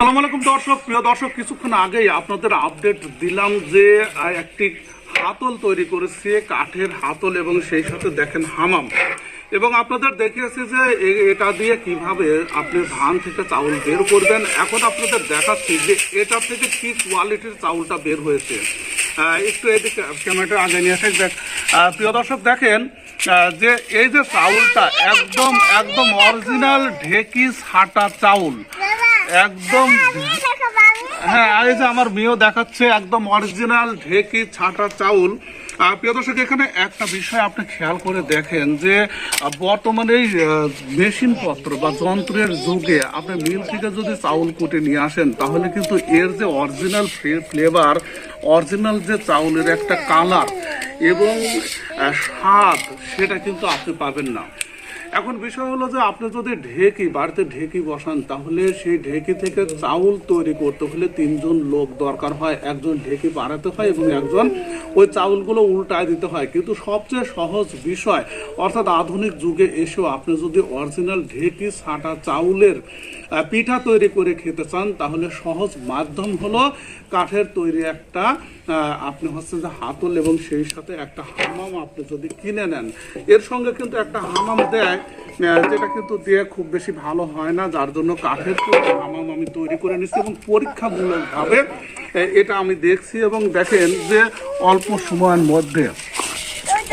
আসসালামু আলাইকুম দর্শক, প্রিয় দর্শক, কিছুক্ষণ আগেই আপনাদের আপডেট দিলাম যে একটি হাতল তৈরি করেছে কাঠের হাতল এবং সেই সাথে দেখেন হামাম। এবং আপনাদের দেখিয়েছি যে এটা দিয়ে কীভাবে আপনি ধান থেকে চাউল বের করবেন। এখন আপনাদের দেখাচ্ছি যে, এটা থেকে কি কোয়ালিটির চাউলটা বের হয়েছে। একটু এদিকে ক্যামেরাটা আগে নিয়ে আসে দেখ প্রিয় দর্শক, দেখেন যে, এই যে চাউলটা একদম একদম অরিজিনাল ঢেকি ছাটা চাউল। একদম হ্যাঁ এই যে আমার মেয়েও দেখাচ্ছে একদম অরিজিনাল ঢেকি ছাটা চাউল। প্রিয় দর্শক এখানে একটা বিষয় আপনি খেয়াল করে দেখেন যে বর্তমানে এই মেশিন পত্র বা যন্ত্রের যুগে আপনি মিল থেকে যদি চাউল কুটে নিয়ে আসেন তাহলে কিন্তু এর যে অরিজিনাল ফ্লেভার অরিজিনাল যে চাউলের একটা কালার এবং স্বাদ সেটা কিন্তু আপনি পাবেন না। এখন বিষয় হলো যে আপনি যদি ঢেকি, বাড়িতে ঢেকি বসান, তাহলে সেই ঢেকি থেকে চাউল তৈরি করতে হলে তিনজন লোক দরকার হয়। একজন ঢেকি বাড়াতে হয় এবং একজন ওই চাউলগুলো উল্টায় দিতে হয়। কিন্তু সবচেয়ে সহজ বিষয়, অর্থাৎ আধুনিক যুগে এসেও আপনি যদি অরিজিনাল ঢেকি ছাটা চাউলের পিঠা তৈরি করে খেতে চান, তাহলে সহজ মাধ্যম হলো কাঠের তৈরি একটা আপনি হচ্ছে যে হাতল এবং সেই সাথে একটা হামাম আপনি যদি কিনে নেন, এর সঙ্গে কিন্তু একটা হামাম দেয় যেটা কিন্তু দিয়ে খুব বেশি ভালো হয় না, যার জন্য কাঠের হামাম আমি তৈরি করে নিচ্ছি এবং পরীক্ষামূলকভাবে এটা আমি দেখছি এবং দেখেন যে অল্প সময়ের মধ্যে,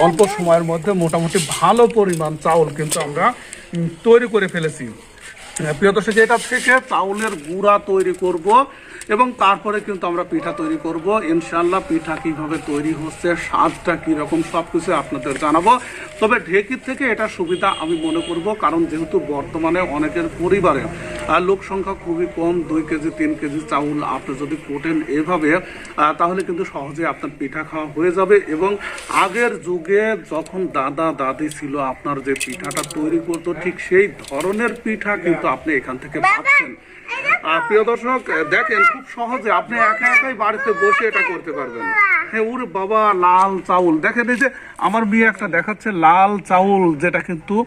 অল্প সময়ের মধ্যে মোটামুটি ভালো পরিমাণ চাউল কিন্তু আমরা তৈরি করে ফেলেছি। প্রিয় দর্শক, এটা থেকে চাউলের গুঁড়া তৈরি করব এবং তারপরে কিন্তু আমরা পিঠা তৈরি করব। ইনশাল্লাহ পিঠা কীভাবে তৈরি হচ্ছে, স্বাদটা কীরকম সব কিছু আপনাদের জানাব। তবে ঢেকির থেকে এটা সুবিধা আমি মনে করব, কারণ যেহেতু বর্তমানে অনেকের পরিবারে লোক সংখ্যা খুবই কম, দুই কেজি, তিন কেজি চাউল আপনি যদি কোটেন এভাবে তাহলে কিন্তু সহজে আপনার পিঠা খাওয়া হয়ে যাবে এবং আগের যুগে যখন দাদা, দাদি ছিল, আপনার যে পিঠাটা তৈরি করতো, ঠিক সেই ধরনের পিঠা কিন্তু আপনি এখান থেকে পাচ্ছেন প্রিয় দর্শক দেখেন খুব সহজে আপনি একা একাই বাড়িতে বসে এটা করতে পারবেন। হ্যাঁ ওরে বাবা লাল চাউল। দেখেন এই যে আমার মেয়ে একটা দেখাচ্ছে লাল চাউল যেটা কিন্তু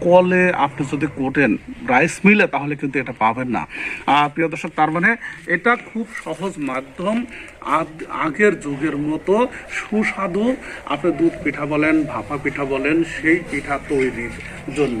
কলে আপনি যদি কোটেন রাইস মিলে তাহলে কিন্তু এটা পাবেন না। প্রিয় দর্শক তার মানে এটা খুব সহজ মাধ্যম। আগ- আগের যুগের মতো সুস্বাদু। আপনি দুধ পিঠা বলেন ভাপা পিঠা বলেন সেই পিঠা তৈরির জন্য।